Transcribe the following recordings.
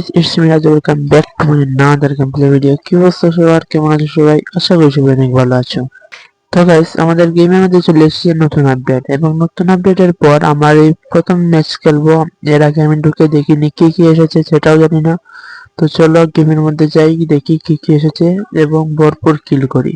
Guys it's me Raj welcome back to my another gameplay video কি অবস্থা সবার? কেমন আছো সবাই? আশা করি সবাই অনেক ভালো আছো। তো গাইস আমাদের গেমের মধ্যে চলে এসেছে নতুন আপডেট এবং নতুন আপডেটের পর আমার এই প্রথম ম্যাচ খেলব। এর আগে আমি ঢুকে দেখিনি কি কি এসেছে সেটাও জানি না। তো চলো গেমের মধ্যে যাই, দেখি কি কি এসেছে এবং ভরপুর কিল করি।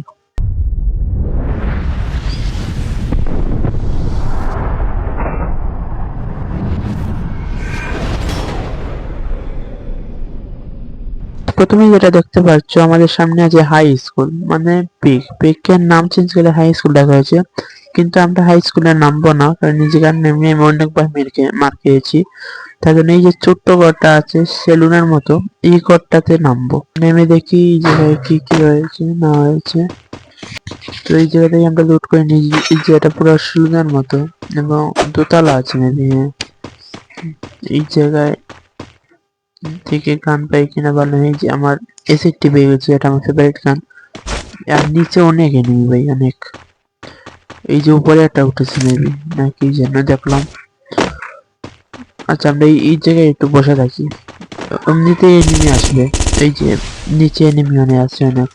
প্রথমে যেটা দেখতে পাচ্ছ, আমাদের সামনে আছে হাই স্কুল মানে পিক পিকের নাম চেঞ্জ করে হাই স্কুল দেখা হয়েছে, কিন্তু আমরা হাই স্কুলে নামবো না, কারণ নিজেকার নেমে আমি অনেকবার মেরে খেয়ে- মার খেয়েছি। তার জন্য এই যে ছোট্ট ঘরটা আছে সেলুনের মতো, এই ঘরটাতে নামবো। নেমে দেখি এই জায়গায় কি কি হয়েছে না হয়েছে তো এই জায়গাটাই আমরা লুট করে নিয়ে এই জায়গাটা পুরো সেলুনের মতো, এবং দোতলা আছে মেবি এই জায়গায় থেকে গান পাই কিনা ভালো এই যে আমার এসিডটি পেয়ে গেছে এটা আমার ফেভারিট গান। আর নিচে অনেক এনিমি ভাই, অনেক। এই যে উপরে একটা উঠেছে মেবি নাকি যেন দেখলাম। আচ্ছা আমরা এই জায়গায় একটু বসে থাকি। এমনিতে এনিমি আসবে। এই যে নিচে এনিমি অনেক আছে, অনেক।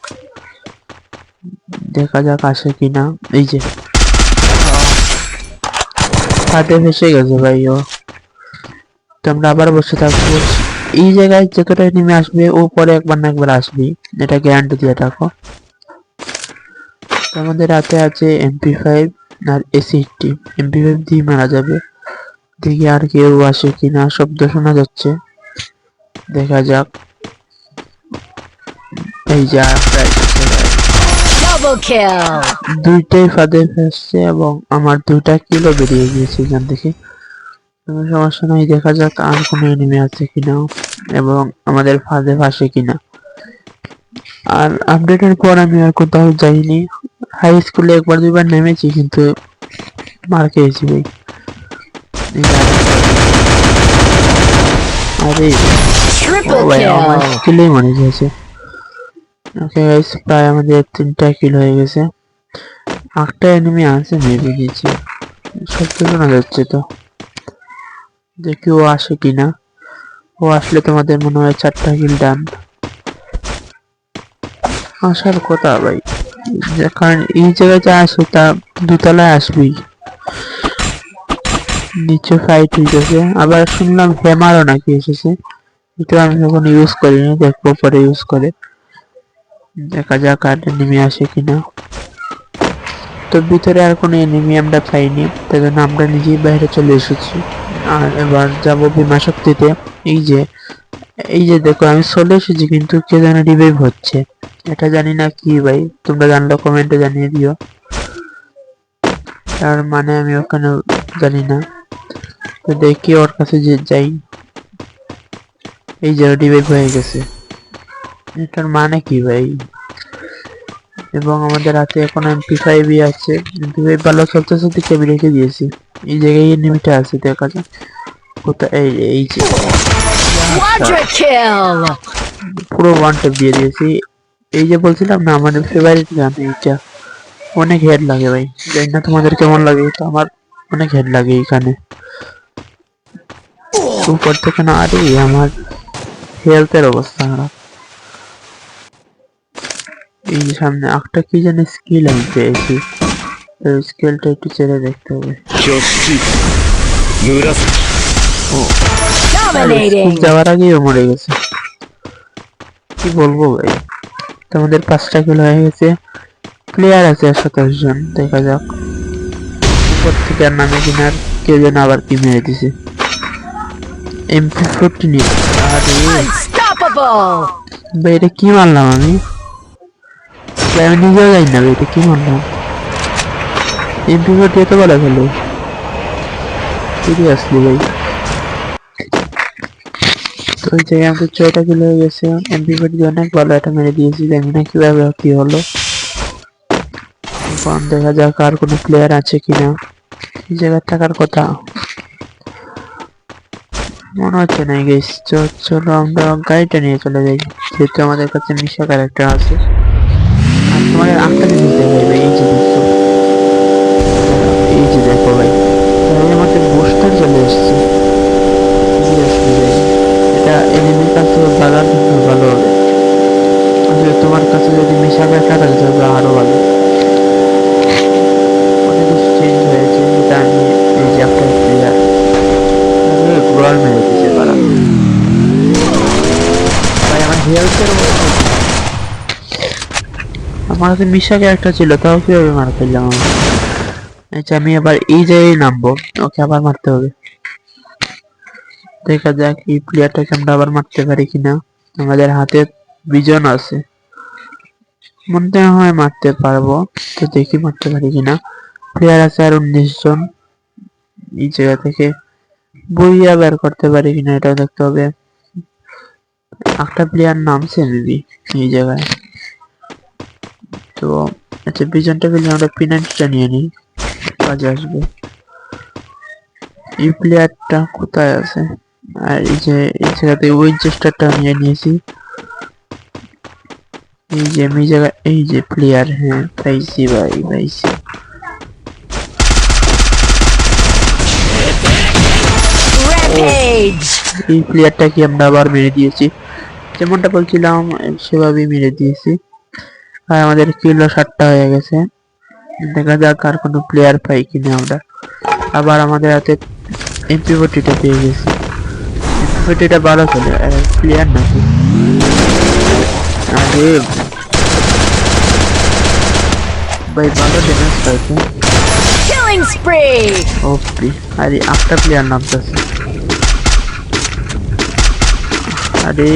দেখা যাক আসে কিনা। এই যে। হাতে ফেসে গেছে ভাই ও। তো আমরা আবার বসে থাকব। এই জায়গায় যতটা নেমে আসবে ও পরে একবার না একবার আসবে এটা গ্যারান্টি দিয়ে থাকো আমাদের হাতে আছে এমপি ফাইভ আর এসিটি এমপি ফাইভ দিয়ে মারা যাবে। দেখি আর কেউ আসে কিনা শব্দ শোনা যাচ্ছে। দেখা যাক। এই যে! দুইটাই ফাঁদে ফেসছে এবং আমার দুইটা কিলো বেরিয়ে গিয়েছে এখান থেকে। কোনো সমস্যা নাই দেখা যাক আর কোনো এনিমি আছে কিনা এবং আমাদের ফাঁদে ফাঁসে কিনা। আর আপডেটের পর আমি আর কোথাও যাইনি। হাই স্কুলে একবার দুইবার নেমেছি কিন্তু মার খেয়েছি ভাই। আরে আমার! স্কিলেই মরে গেছে ওকে গাইস প্রায় আমাদের তিনটা কিল হয়ে গেছে। একটা এনিমি আছে মেবি নিচে শব্দ শোনা যাচ্ছে তো। দেখি ও আসে কিনা। ও আসলে তোমাদের মনে হয় চারটা কিল ডান। আসার কথা ভাই। যে- কারণ এই জায়গায় যা আসে তা দুতলায় আসবেই। নিচে ফাইট হয়ে গেছে আবার শুনলাম হেমারও নাকি এসেছে। এটা আমি এখন ইউজ করিনি, দেখব পরে ইউজ করে। দেখা যাক আর নেমে আসে কিনা। তো ভিতরে আর কোনো এনিমি আমরা পাইনি, তাই জন্য আমরা নিজেই বাইরে চলে এসেছি। আর এবার যাব বিমা শক্তিতে। এই যে এই যে দেখো, আমি চলে এসেছি, কিন্তু কে যেন রিভাইভ হচ্ছে? এটা জানি না কি ভাই, তোমরা জানলে কমেন্টে জানিয়ে দিও। তার মানে আমি ওখানে জানি না। তো দেখি ওর কাছে যে যাই। এই যে রিভাইভ হয়ে গেছে। এটার মানে কি ভাই? এবং আমাদের হাতে এখন এমপি ফাইভই আছে। এমপি ফাইভ ভালো চলতেছে দেখে আমি রেখে দিয়েছি। এই জায়গায় এনিমিটা আছে দেখা যাক। কোথায় এই এই যে পুরো ওয়ান ট্যাপ দিয়ে দিয়েছি। এই যে বলছিলাম না আমাদের ফেভারিট গান এইটা। অনেক হেড লাগে ভাই। জানি না তোমাদের কেমন লাগে তো আমার অনেক হেড লাগে এইখানে উপর থেকে না আরে আমার হেলথের অবস্থা খারাপ। এই সামনে আঁকটা কি জানি স্কিল আমি পেয়েছি। স্কেলটা একটু চেড়ে দেখতে হবে। যাওয়ার আগেই মরে গেছে। কি বলব ভাই? তোমাদের পাঁচটা কিলো হয়ে গেছে। প্লেয়ার আছে সাতাশ জন দেখা যাক। উপর থেকে আর নামে কিনার কেউ যেন আবার কি মেরে দিছে। এমপি ফোরটিন আর। এটা কি মারলাম আমি? আমি নিজেও জানি না এটা কি মারলাম এমপি ফোরটি এত বলা ফেলো সিরিয়াসলি ভাই তো ওই জায়গায় আমাদের ছয়টা কিলো হয়ে গেছে ফোরটি অনেক ভালো একটা মেরে দিয়েছি জানি না কীভাবে কি হলো এখন দেখা যাক আর কোনো প্লেয়ার আছে কিনা এই জায়গায় থাকার কথা মনে হচ্ছে না গেস চলো আমরা গাড়িটা নিয়ে চলে যাই যেহেতু আমাদের কাছে মিশা ক্যারেক্টার আছে আঁকটা জিনিস দেখাই ভাই এই যে দেখো। এই যে দেখো ভাই তাহলে আমাদের বুস্টার চলে এসছে। এটা এনিমির কাছ থেকে ভাগার ভালো হবে। আসলে তোমার কাছে যদি মেশা ব্যাখ্যা থাকে তাহলে আরও ভালো। অনেক কিছু চেঞ্জ হয়েছে এই যে আমার আমার কাছে মিশা ক্যারেক্টার ছিল, তাও কীভাবে মার ফেললাম আচ্ছা আমি এবার এই জায়গায় নামবো। ওকে, আবার মারতে হবে। দেখা যাক এই প্লেয়ারটাকে আমরা আবার মারতে পারি কিনা। আমাদের হাতে বিজন আছে। মনে হয় মারতে পারব, তো দেখি মারতে পারি কিনা। প্লেয়ার আছে আর উনিশ জন। এই জায়গা থেকে বইয়া বের করতে পারি কিনা, এটাও দেখতে হবে। একটা প্লেয়ার নামছে মেবি এই জায়গায়। তো আচ্ছা বিজনটা পেলে আমরা পিনান্টটা নিয়ে নিই। কাজে আসবে। এই প্লেয়ারটা কোথায় আছে? আর এই যে এই জায়গাতে উইনচেস্টারটা নিয়ে নিয়েছি। এই যে আমি জায়গা এই যে প্লেয়ার হ্যাঁ পাইছি ভাই পাইছি! এই প্লেয়ারটাকে আমরা আবার মেরে দিয়েছি। যেমনটা বলছিলাম সেভাবেই মেরে দিয়েছি। আর আমাদের কিলো ষাটটা হয়ে গেছে। দেখা যাক আর কোনো প্লেয়ার পাই কিনা আমরা। আবার আমাদের হাতে এমপি ফোর্টিটা পেয়ে গেছি। এমপি ফোর্টিটা ভালো চলে প্লেয়ার নাকি? আরে। ভাই ভালো ড্যামেজ পাইছে! ওপি আরে একটা প্লেয়ার নামতেছে। আরে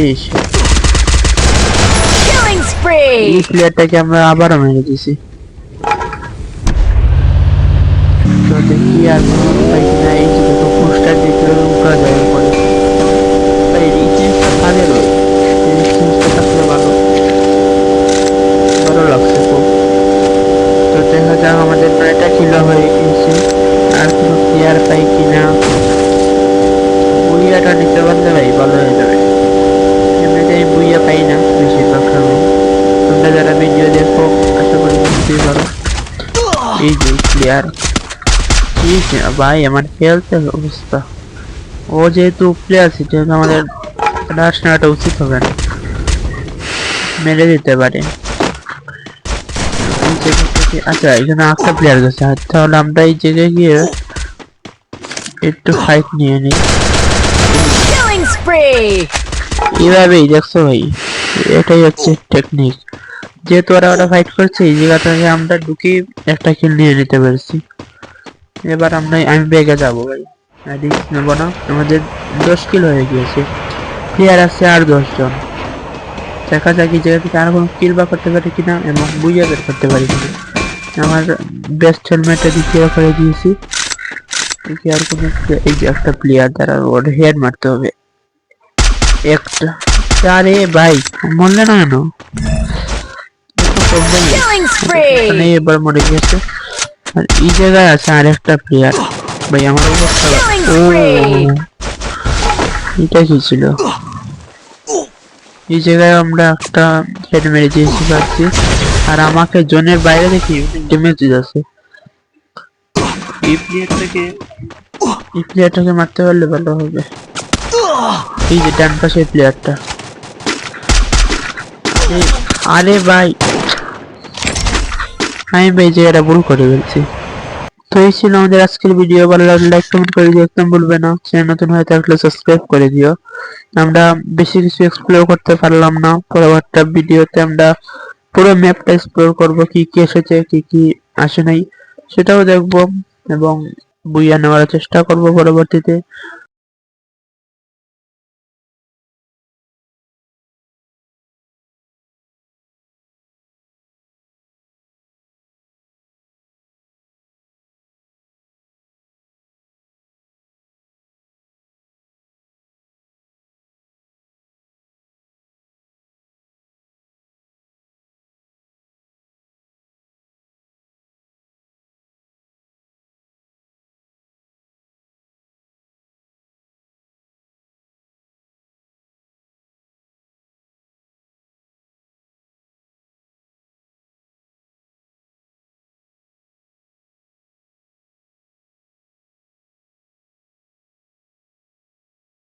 Killing এই! প্লেয়ারটাকে আমরা আবারও মেরে দিছি তো দেখি আর উপায় কিনা এই যে দেখো পোস্টার দেখলে উপরা যায় পরে ভাই এই জিনিসটা হয় এই জিনিসটা থাকলে ভালো। ভালো লাগছে খুব। তো দেখা যাক আমাদের নয়টা কিলো হয়ে গিয়েছে। আর কোনো প্লেয়ার পাই কিনা বুইয়াটা নিতে পারলে ভাই ভালো হয়ে যাবে এমনিতে আমি বুইয়া পাই না বেশিরভাগ সময় তোমরা যারা ভিডিও দেখো আশা করি বুঝতেই পারো প্লেয়ার ঠিক ভাই আমার হেলথের অবস্থা ও যেহেতু প্লেয়ার সেটা আমাদের রাশ নেওয়াটা উচিত হবে না মেরে দিতে পারে আচ্ছা এখানে একটা প্লেয়ার গেছে তাহলে আমরা এই জায়গায় গিয়ে একটু ফাইট নিয়ে নিই! এভাবেই দেখছ ভাই এটাই হচ্ছে টেকনিক যেহেতু ওরা ওরা ফাইট করছে, এই জায়গাটাকে আমরা ঢুকে একটা কিল নিয়ে নিতে পেরেছি। এবার আমরা আমি বেগে যাব ভাই। নেব না। আমাদের দশ কিল হয়ে গিয়েছে। প্লেয়ার আছে আর দশজন দেখা যাক এই জায়গা থেকে আর কোনো কিল বা করতে পারি কিনা এবং বুঝে বের করতে পারি কিনা। আমার বেস্ট হেলমেটটা দ্বিতীয় করে দিয়েছি। আর কোনো এই যে একটা প্লেয়ার দ্বারা ওর হেড মারতে হবে। একটা আরে ভাই, মরলে না কেন! এখানে এবার মরে গেছে আর এই জায়গায় আছে আরেকটা প্লেয়ার ভাই আমার অবস্থা ও এটা কি ছিল? এই জায়গায় আমরা একটা হেড মেরে দিয়েছি পাচ্ছি আর আমাকে জোনের বাইরে দেখি ড্যামেজ দিতেছে এই প্লেয়ারটাকে এই প্লেয়ারটাকে মারতে পারলে ভালো হবে। এই যে ডান পাশের প্লেয়ারটা আরে ভাই আমি ভাই জায়গাটা ভুল করে ফেলছি। তো এই ছিল আমাদের আজকের ভিডিও ভালো লাগলে লাইক কমেন্ট করে দিও, একদম ভুলবে না। চ্যানেল নতুন হয়ে থাকলে সাবস্ক্রাইব করে দিও। আমরা বেশি কিছু এক্সপ্লোর করতে পারলাম না। পরবর্তী ভিডিওতে আমরা পুরো ম্যাপটা এক্সপ্লোর করব, কি কি এসেছে, কি কি আসে নাই, সেটাও দেখব এবং বুইয়া নেওয়ার চেষ্টা করব পরবর্তীতে।